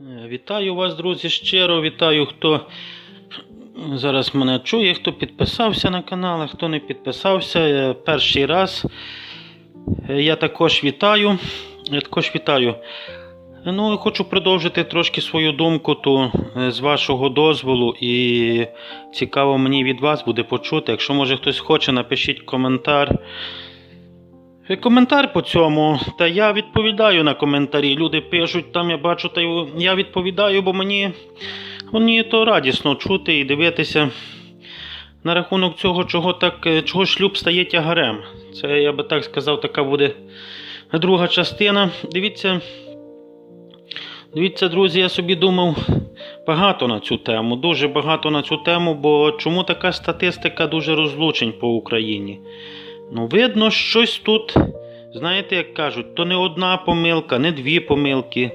Вітаю вас, друзі, щиро. Вітаю, хто зараз мене чує, хто підписався на канал, а хто не підписався. Е, Перший раз. Е, Я також вітаю. Я також вітаю. Ну, хочу продовжити трошки свою думку ту е, з вашого дозволу. І цікаво мені від вас буде почути. Якщо може хтось хоче, напишіть коментар. Коментар по цьому, та я відповідаю на коментарі. Люди пишуть, там я бачу, та я відповідаю, бо мені, мені то радісно чути і дивитися на рахунок цього, чого так, чого шлюб стає тягарем. Це я би так сказав, така буде друга частина. Дивіться, дивіться, друзі, я собі думав багато на цю тему, дуже багато на цю тему, бо чому така статистика дуже розлучень по Україні? Ну, видно, щось тут, знаєте, як кажуть, то не одна помилка, не дві помилки,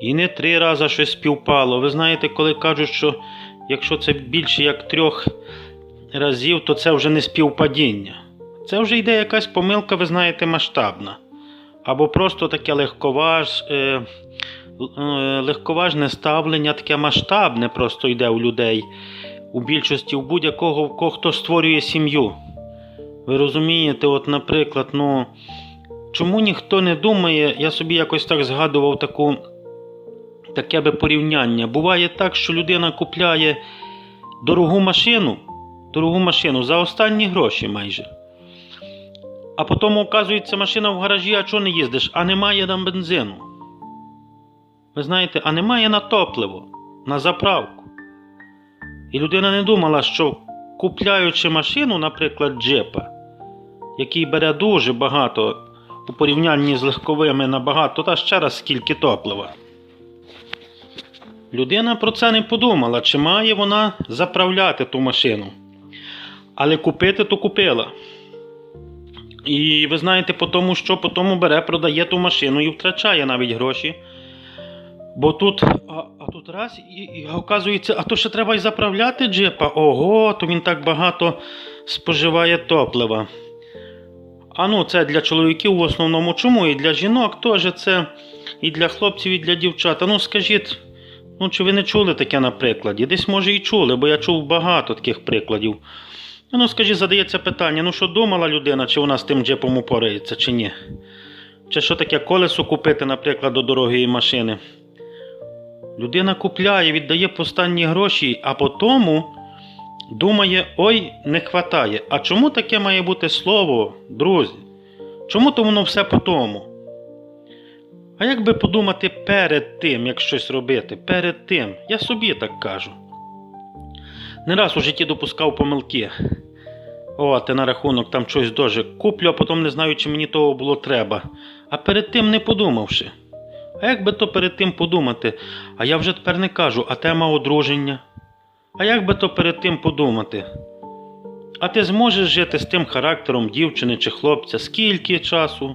і не три рази щось співпало. Ви знаєте, коли кажуть, що якщо це більше як трьох разів, то це вже не співпадіння. Це вже йде якась помилка, ви знаєте, масштабна. Або просто таке легковаж, е, е, легковажне ставлення, таке масштабне просто йде у людей. У більшості, у будь-якого, хто створює сім'ю. Ви розумієте, от, наприклад, ну чому ніхто не думає, я собі якось так згадував таку, таке би порівняння. Буває так, що людина купляє дорогу машину, дорогу машину за останні гроші майже. А потім оказується машина в гаражі, а чого не їздиш? А немає там бензину. Ви знаєте, а немає на топливо, на заправку. І людина не думала, що купляючи машину, наприклад, джипа, який бере дуже багато у порівнянні з легковими набагато, та ще раз скільки топлива. Людина про це не подумала, чи має вона заправляти ту машину. Але купити то купила. І ви знаєте, по тому, що по тому бере, продає ту машину і втрачає навіть гроші. Бо тут, а, а тут раз, і, і оказується, а то ще треба й заправляти джипа. Ого, то він так багато споживає топлива. А ну, це для чоловіків в основному чому? І для жінок теж це і для хлопців, і для дівчат. А ну скажіть, ну чи ви не чули таке на прикладі? Десь може і чули, бо я чув багато таких прикладів. Ну, скажіть, задається питання: ну що думала людина, чи вона з тим джипом упорається, чи ні? Чи що таке колесо купити, наприклад, до дорогої машини? Людина купляє, віддає останні гроші, а потім думає, ой, не хватає. А чому таке має бути слово, друзі? Чому то воно все по тому? А як би подумати перед тим, як щось робити? Перед тим, я собі так кажу. Не раз у житті допускав помилки. О, ти на рахунок там щось дуже куплю, а потім не знаю, чи мені того було треба. А перед тим не подумавши. А як би то перед тим подумати? А я вже тепер не кажу, а тема одруження. А як би то перед тим подумати? А ти зможеш жити з тим характером дівчини чи хлопця скільки часу?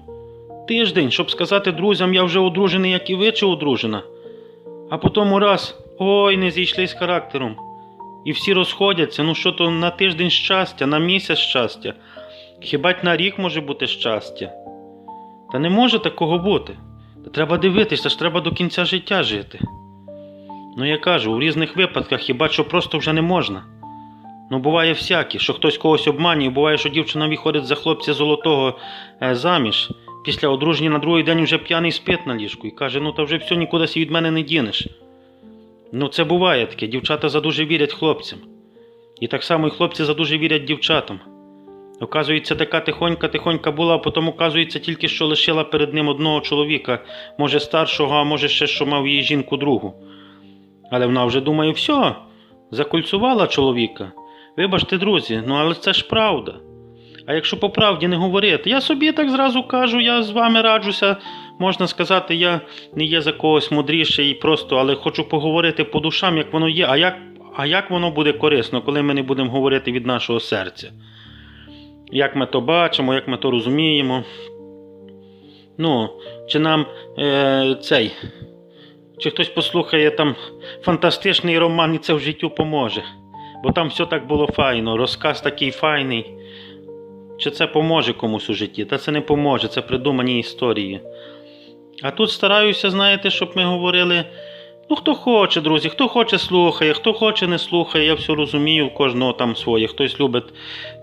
Тиждень, щоб сказати друзям, я вже одружений, як і ви, чи одружена. А потім раз ой, не зійшли з характером. І всі розходяться, ну що то на тиждень щастя, на місяць щастя. Хіба й на рік може бути щастя? Та не може такого бути. Та треба дивитися, ж треба до кінця життя жити. Ну я кажу, у різних випадках хіба що просто вже не можна. Ну, буває всяке, що хтось когось обманює, буває, що дівчина виходить за хлопця золотого е, заміж. Після одруження на другий день вже п'яний спить на ліжку і каже, ну та вже все нікудись від мене не дінеш. Ну, це буває таке, дівчата задуже вірять хлопцям. І так само і хлопці задуже вірять дівчатам. Оказується, така тихонька-тихонька була, а потім оказується тільки що лишила перед ним одного чоловіка, може старшого, а може ще що мав її жінку другу. Але вона вже думає, все, закольцювала чоловіка. Вибачте, друзі, ну але це ж правда. А якщо по правді не говорити, я собі так зразу кажу, я з вами раджуся. Можна сказати, я не є за когось мудріший просто, але хочу поговорити по душам, як воно є. А як, а як воно буде корисно, коли ми не будемо говорити від нашого серця? Як ми то бачимо, як ми то розуміємо. Ну, чи нам е, цей. Чи хтось послухає там фантастичний роман і це в життю поможе. Бо там все так було файно, розказ такий файний. Чи це поможе комусь у житті? Та це не поможе, це придумані історії. А тут стараюся, знаєте, щоб ми говорили Ну, хто хоче, друзі, хто хоче, слухає, хто хоче, не слухає, я все розумію, у кожного там своє. Хтось любить,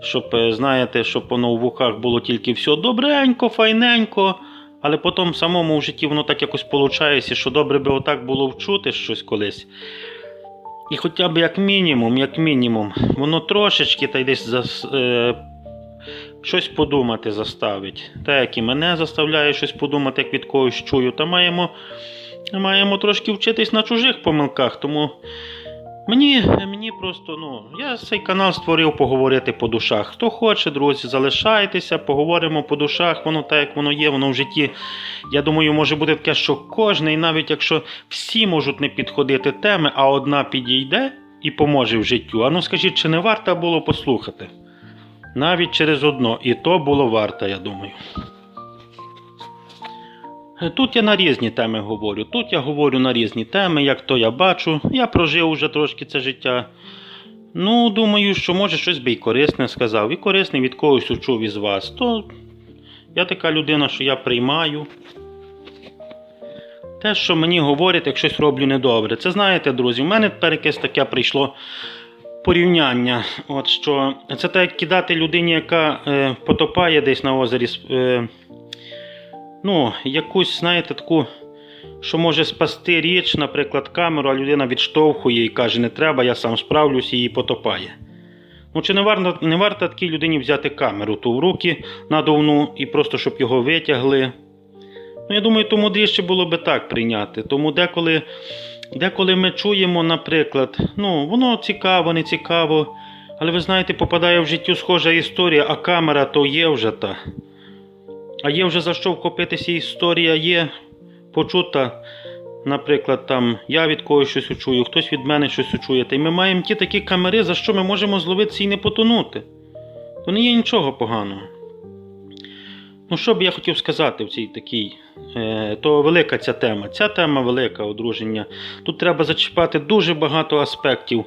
щоб, е, знаєте, щоб воно в вухах було тільки все добренько, файненько. Але потім самому в житті воно так якось виходить, що добре би отак було вчути щось колись. І хоча б як мінімум, як мінімум, воно трошечки та й десь зас, е, щось подумати заставить. Так як і мене заставляє щось подумати, як від когось чую, та маємо, маємо трошки вчитись на чужих помилках. Тому мені, мені просто, ну, я цей канал створив поговорити по душах. Хто хоче, друзі, залишайтеся, поговоримо по душах, воно так, як воно є, воно в житті. Я думаю, може бути таке, що кожний, навіть якщо всі можуть не підходити теми, а одна підійде і поможе в життю. А ну скажіть, чи не варто було послухати? Навіть через одно, і то було варто, я думаю. Е, Тут я на різні теми говорю. Тут я говорю на різні теми, як то я бачу. Я прожив уже трошки це життя. Ну, думаю, що може щось би і корисне сказав. І корисне від когось учув із вас. То я така людина, що я приймаю. Те, що мені говорять, як щось роблю недобре. Це знаєте, друзі, в мене тепер якесь таке прийшло порівняння. От що це так як кидати людині, яка е, потопає десь на озері. Е, ну, якусь, знаєте, таку, що може спасти річ, наприклад, камеру, а людина відштовхує і каже, не треба, я сам справлюсь і її потопає. Ну, чи не варто, не варто такій людині взяти камеру ту в руки надувну і просто щоб його витягли. Ну, я думаю, то мудріше було би так прийняти. Тому деколи, деколи ми чуємо, наприклад, ну, воно цікаво, не цікаво, але ви знаєте, попадає в життю схожа історія, а камера то є вже та. А є вже за що вхопитися історія, є почута. Наприклад, там я від когось щось учую, хтось від мене щось учує. Та й ми маємо ті такі камери, за що ми можемо зловитися і не потонути. То не є нічого поганого. Ну, що б я хотів сказати в цій такій, е, то велика ця тема. Ця тема велика одруження. Тут треба зачіпати дуже багато аспектів.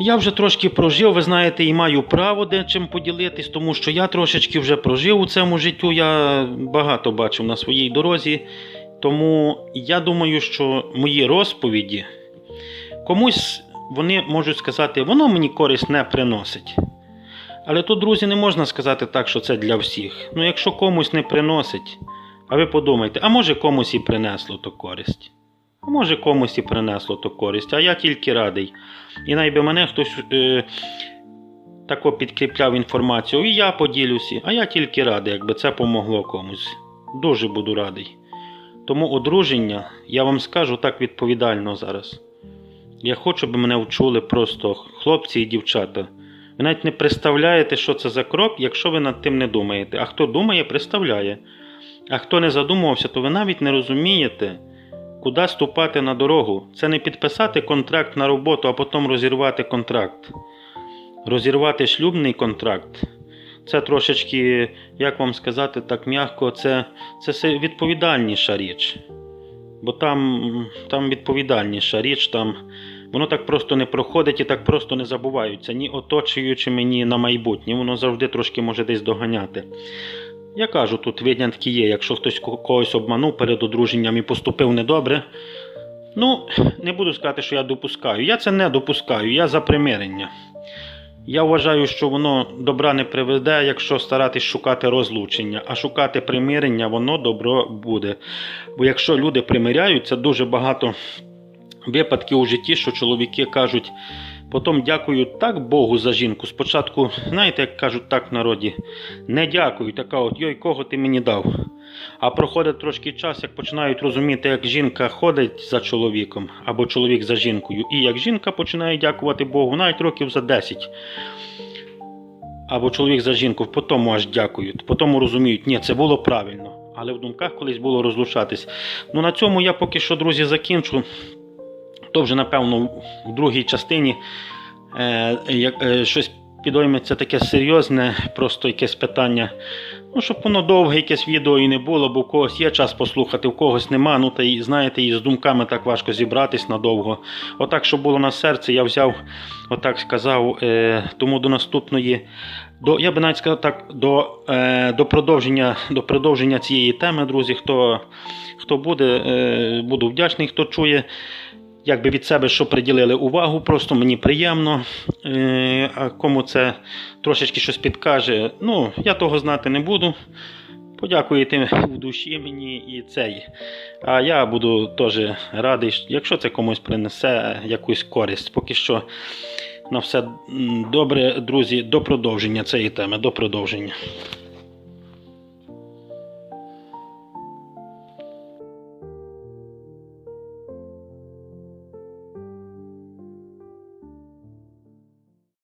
Я вже трошки прожив, ви знаєте, і маю право дечим поділитись, тому що я трошечки вже прожив у цьому життю, я багато бачив на своїй дорозі. Тому я думаю, що мої розповіді комусь вони можуть сказати, воно мені користь не приносить. Але тут, друзі, не можна сказати так, що це для всіх. Ну, якщо комусь не приносить, а ви подумайте, а може комусь і принесло то користь. А може комусь і принесло то користь, а я тільки радий. І найби мене хтось е, тако підкріпляв інформацію, і я поділюся, а я тільки радий, якби це помогло комусь. Дуже буду радий. Тому одруження, я вам скажу так відповідально зараз. Я хочу, щоб мене вчули просто хлопці і дівчата. Ви навіть не представляєте, що це за крок, якщо ви над тим не думаєте. А хто думає, представляє. А хто не задумувався, то ви навіть не розумієте, куди ступати на дорогу. Це не підписати контракт на роботу, а потім розірвати контракт. Розірвати шлюбний контракт. Це трошечки, як вам сказати так м'яко, це, це відповідальніша річ. Бо там, там відповідальніша річ, там воно так просто не проходить і так просто не забуваються, ні оточуючи мені на майбутнє, воно завжди трошки може десь доганяти. Я кажу, тут винятки є, якщо хтось когось обманув перед одруженням і поступив недобре. Ну, не буду сказати, що я допускаю. Я це не допускаю, я за примирення. Я вважаю, що воно добра не приведе, якщо старатись шукати розлучення, а шукати примирення, воно добро буде. Бо якщо люди примиряються, дуже багато випадків у житті, що чоловіки кажуть, потім дякую так Богу за жінку. Спочатку, знаєте, як кажуть так в народі, не дякую, така от йой, кого ти мені дав. А проходить трошки час, як починають розуміти, як жінка ходить за чоловіком, або чоловік за жінкою, і як жінка починає дякувати Богу, навіть років за 10. Або чоловік за жінку, потім аж дякують, потім розуміють, ні, це було правильно. Але в думках колись було розлучатись. Ну на цьому я поки що, друзі, закінчу. То вже, напевно, в другій частині е, е, щось підійметься таке серйозне, просто якесь питання. Ну, щоб воно довге якесь відео і не було, бо у когось є час послухати, у когось нема. Ну та і знаєте, і з думками так важко зібратись надовго. Отак, щоб було на серці, я взяв, отак сказав, е, тому до наступної. До, я би навіть сказав так, до, е, до, продовження, до продовження цієї теми, друзі, хто, хто буде, е, буду вдячний, хто чує. Якби від себе, що приділили увагу, просто мені приємно. Е, а кому це трошечки щось підкаже, ну, я того знати не буду. Подякуєте в душі мені і цей. А я буду теж радий, якщо це комусь принесе якусь користь. Поки що на все добре, друзі, до продовження цієї теми, до продовження.